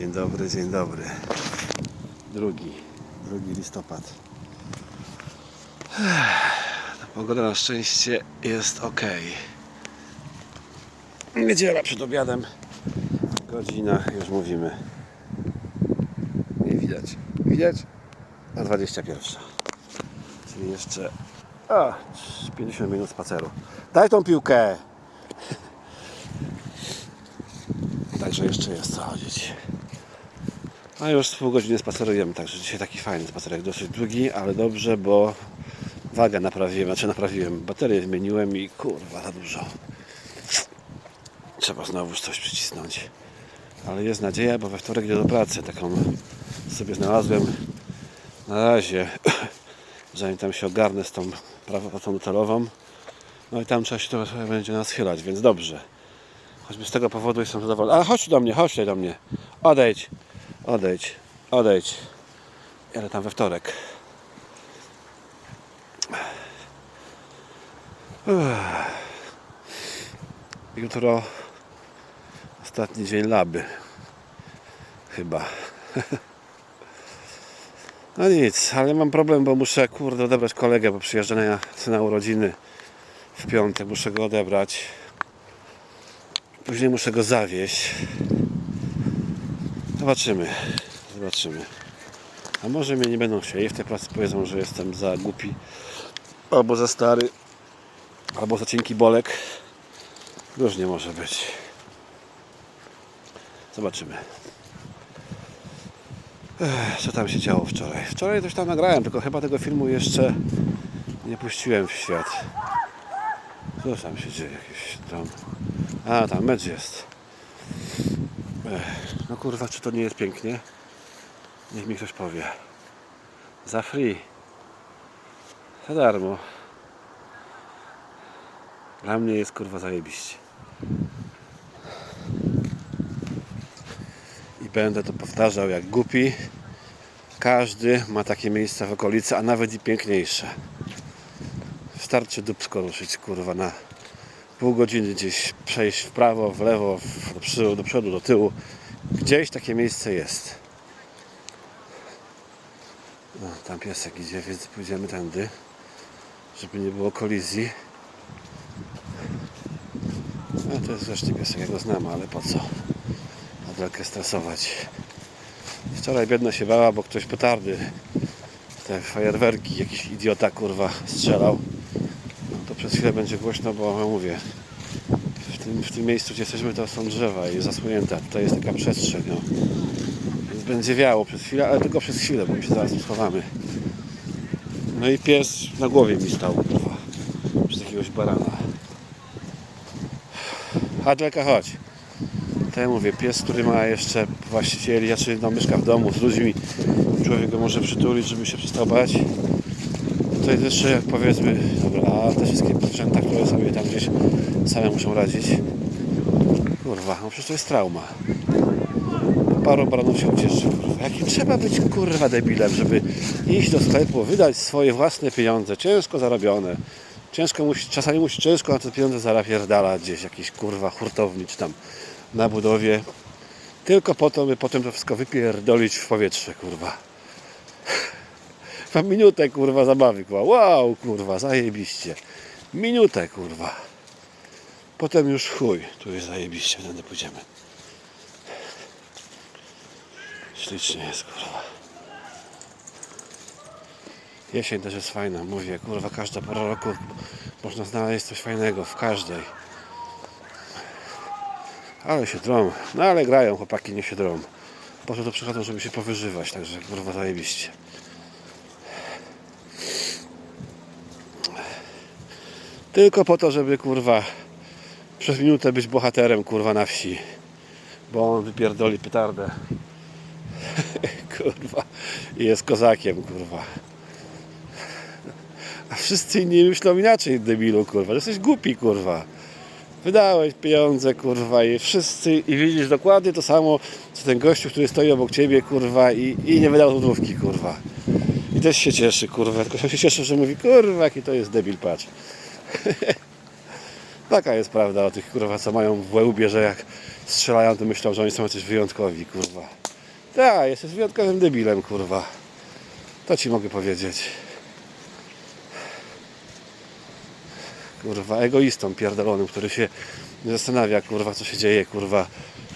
Dzień dobry, dzień dobry. Drugi, drugi listopad. Pogoda na szczęście jest ok. Niedziela przed obiadem. Godzina, już mówimy. Nie widać. Widać? Na 21. Czyli jeszcze a, 50 minut spaceru. Daj tą piłkę! Także jeszcze jest co chodzić. A już z pół godziny spacerujemy, także dzisiaj taki fajny spacerek, dosyć długi, ale dobrze, bo wagę naprawiłem, znaczy naprawiłem, baterię wymieniłem i kurwa za dużo. Trzeba znowu coś przycisnąć. Ale jest nadzieja, bo we wtorek idę do pracy, taką sobie znalazłem na razie, zanim tam się ogarnę z tą pracą docelową. No i tam trzeba się trochę będzie naschylać, więc dobrze. Choćby z tego powodu jestem zadowolony. Ale chodź do mnie, chodź do mnie. Odejdź, odejdź, odejdź. Ale tam we wtorek. Jutro ostatni dzień laby. Chyba. No nic, ale mam problem, bo muszę kurde odebrać kolegę, bo przyjeżdża na syna urodziny w piątek, muszę go odebrać. Później muszę go zawieźć. Zobaczymy. Zobaczymy. A może mnie nie będą chcieli w tej pracy powiedzą, że jestem za głupi albo za stary albo za cienki bolek. Różnie może być. Zobaczymy. Ech, co tam się działo wczoraj? Wczoraj coś tam nagrałem, tylko chyba tego filmu jeszcze nie puściłem w świat. Co tam się dzieje? Jakiś tam... A, tam mecz jest. No kurwa, czy to nie jest pięknie? Niech mi ktoś powie. Za free. Za darmo. Dla mnie jest kurwa zajebiście. I będę to powtarzał jak głupi. Każdy ma takie miejsca w okolicy, a nawet i piękniejsze. Wystarczy dupsko ruszyć kurwa na pół godziny gdzieś przejść w prawo, w lewo, w- do przodu, do przodu, do tyłu. Gdzieś takie miejsce jest. No, tam piesek idzie, więc pójdziemy tędy, żeby nie było kolizji. A to jest zresztą piesek, ja go znam, ale po co? Adelkę stresować. Wczoraj biedna się bała, bo ktoś petardy, te fajerwerki, jakiś idiota kurwa strzelał. Przez chwilę będzie głośno, bo mówię, w tym, w tym miejscu, gdzie jesteśmy, to są drzewa i zasłonięta. Tutaj jest taka przestrzeń, no. Więc będzie wiało przez chwilę, ale tylko przez chwilę, bo my się zaraz schowamy. No i pies na głowie mi stał, kurwa, przez jakiegoś barana. Adelka, chodź. To ja mówię, pies, który ma jeszcze właścicieli, znaczy no, mieszka w domu z ludźmi, człowiek go może przytulić, żeby się przestał bać. Jeszcze jak powiedzmy, dobra, a te wszystkie zwierzęta, które sobie tam gdzieś same muszą radzić. Kurwa, no przecież to jest trauma. Paru baranów się ucieszy, kurwa. Jakim trzeba być kurwa debilem, żeby iść do sklepu, wydać swoje własne pieniądze, ciężko zarobione. Ciężko musi, czasami musi ciężko na te pieniądze zarapierdalać gdzieś jakiś kurwa hurtowni czy tam na budowie. Tylko po to, by potem to wszystko wypierdolić w powietrze, kurwa. Mam minutę, kurwa, zabawy, kurwa. Wow, kurwa, zajebiście. Minutę, kurwa. Potem już chuj. Tu jest zajebiście, wtedy pójdziemy. Ślicznie jest, kurwa. Jesień też jest fajna, mówię, kurwa, każda pora roku można znaleźć coś fajnego w każdej. Ale się drą. No ale grają chłopaki, nie się drą. Po to przychodzą, żeby się powyżywać, także kurwa zajebiście. Tylko po to, żeby kurwa przez minutę być bohaterem kurwa na wsi. Bo on wypierdoli petardę. kurwa. I jest kozakiem kurwa. A wszyscy inni myślą inaczej, debilu kurwa. Jesteś głupi kurwa. Wydałeś pieniądze, kurwa, i wszyscy, i widzisz dokładnie to samo, co ten gościu, który stoi obok ciebie, kurwa, i, i nie wydał złotówki, kurwa. I też się cieszy, kurwa, tylko się cieszy, że mówi, kurwa, jaki to jest debil, patrz. Taka jest prawda o tych, kurwa, co mają w łebie, że jak strzelają, to myślą, że oni są jacyś wyjątkowi, kurwa. Tak, jesteś wyjątkowym debilem, kurwa. To ci mogę powiedzieć. Kurwa, egoistą pierdolonym, który się nie zastanawia, kurwa, co się dzieje, kurwa,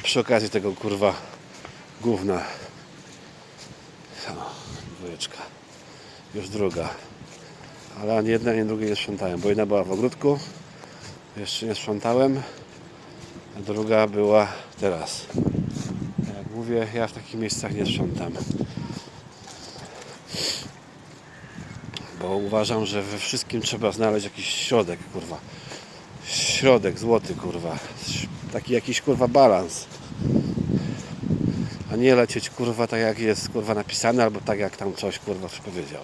przy okazji tego, kurwa, gówna. O, dwójeczka. Już druga. Ale ani jedna, ani drugiej nie sprzątałem, bo jedna była w ogródku, jeszcze nie sprzątałem, a druga była teraz. Jak mówię, ja w takich miejscach nie sprzątam. Bo uważam, że we wszystkim trzeba znaleźć jakiś środek, kurwa. Środek złoty, kurwa. Taki jakiś, kurwa, balans. A nie lecieć, kurwa, tak jak jest, kurwa, napisane, albo tak jak tam coś, kurwa, ktoś powiedział.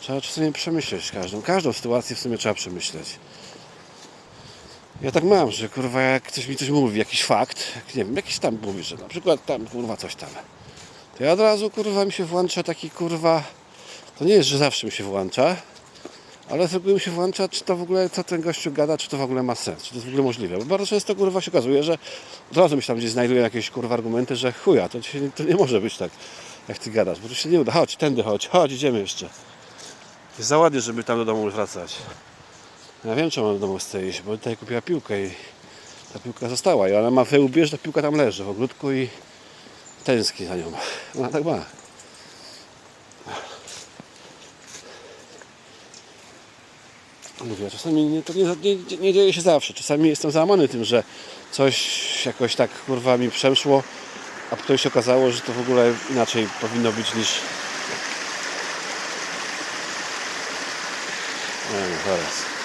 Trzeba czasami przemyśleć każdą. Każdą sytuację w sumie trzeba przemyśleć. Ja tak mam, że kurwa jak ktoś mi coś mówi, jakiś fakt, jak, nie wiem, jakiś tam mówi, że na przykład tam kurwa coś tam. To ja od razu kurwa mi się włącza taki kurwa. To nie jest, że zawsze mi się włącza, ale z mi się włącza, czy to w ogóle co ten gościu gada, czy to w ogóle ma sens, czy to jest w ogóle możliwe. Bo bardzo często kurwa się okazuje, że od razu mi się tam gdzieś znajduję jakieś kurwa argumenty, że chuja, to, to nie może być tak, jak ty gadasz, bo to się nie uda. Chodź, tędy chodź, chodź, idziemy jeszcze. Jest za ładnie, żeby tam do domu wracać. Ja wiem, czemu do domu iść, bo tutaj kupiła piłkę i ta piłka została. I ona ma wyłbie, że ta piłka tam leży w ogródku i tęskni za nią. Ona tak ma. Mówię, czasami nie, to nie, nie, nie dzieje się zawsze. Czasami jestem załamany tym, że coś jakoś tak kurwa mi przemszło, a potem się okazało, że to w ogóle inaczej powinno być niż. Nie wiem, zaraz.